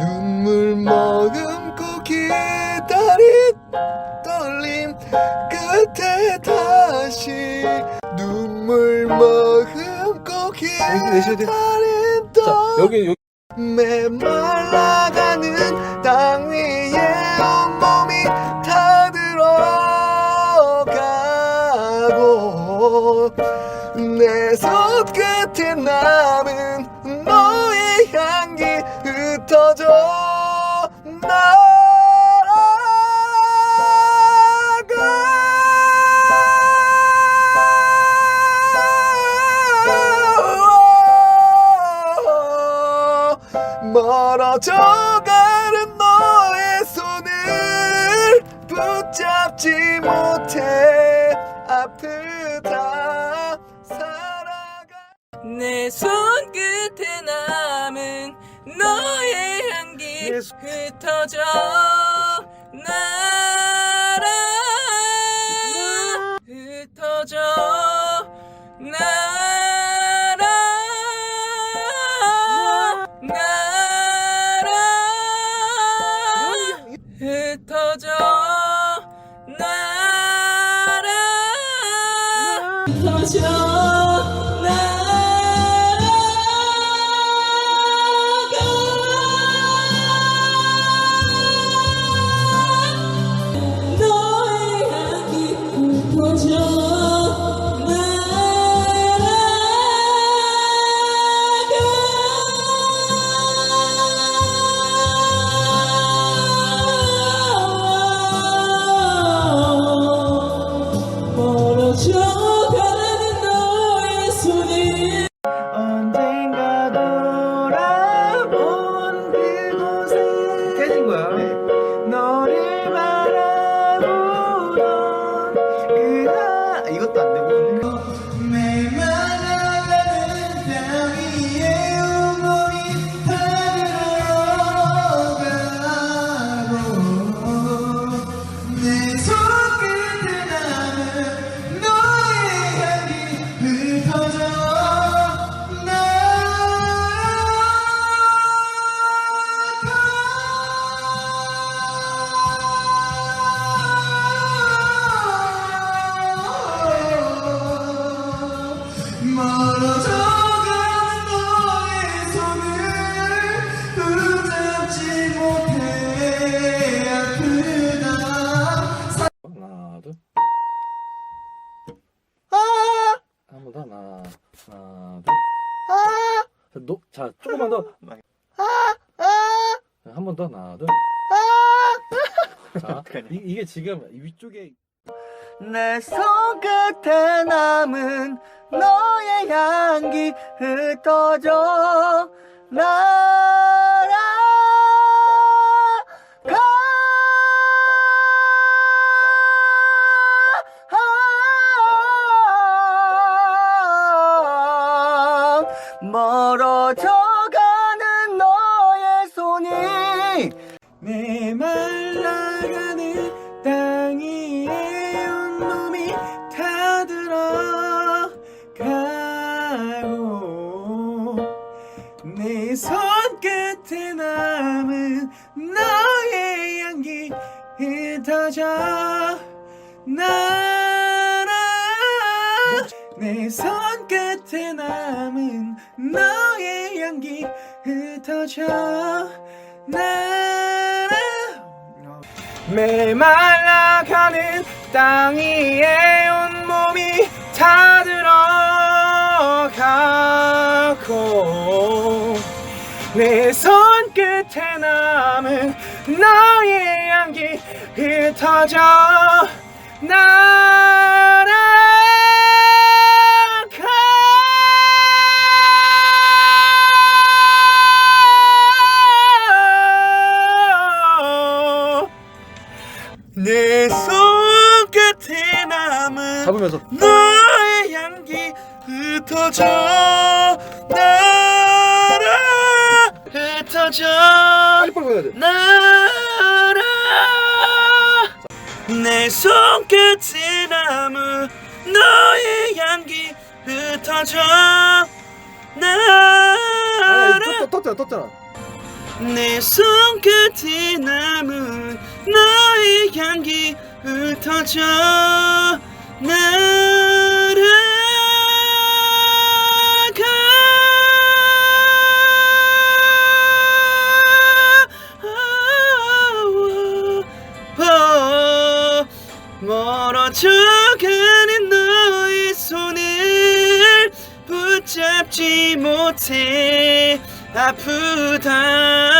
눈물 머금고 기다린 떨림 끝에 다시 눈물 머금고. 기다린 자 떨림 여기 여기 메말라가는 땅 위에 온몸이 다 들어가고 내 손끝에 남은 흩어져 나가. 멀어져가는 너의 손을 붙잡지 못해. 아프다. 살아가. 내 손 흩어 한번더 하나 하나 아! 둘자 조금만 더. 아! 한번 더 하나 둘. 자, 이, 이게 지금 위쪽에 내 손끝에 남은 너의 향기 흩어져 날 멀어져가는 너의 손이 메말라가는 땅 위에 온몸이 다 들어가고 내 손끝에 남은 너의 향기 흩어져 날아. 내 손끝에 남은 너의 향기 흩어져. 날아 메말라가는 땅 위에 온몸이 다 들어가고 내 손끝에 남은 너의 향기 흩어져. 날 내 손끝에 남은 잡으면서 너의 향기 흩어져 날아 흩어져. 빨리 빨리 해야 돼. 날아 내 손끝에 남은 너의 향기 흩어져 아니 날아 떴- 떴- 떴잖아 떴잖아 내 손끝에 남은 너의 향기 흩어져 날아가. 멀어져가는 너의 손을 붙잡지 못해 아프다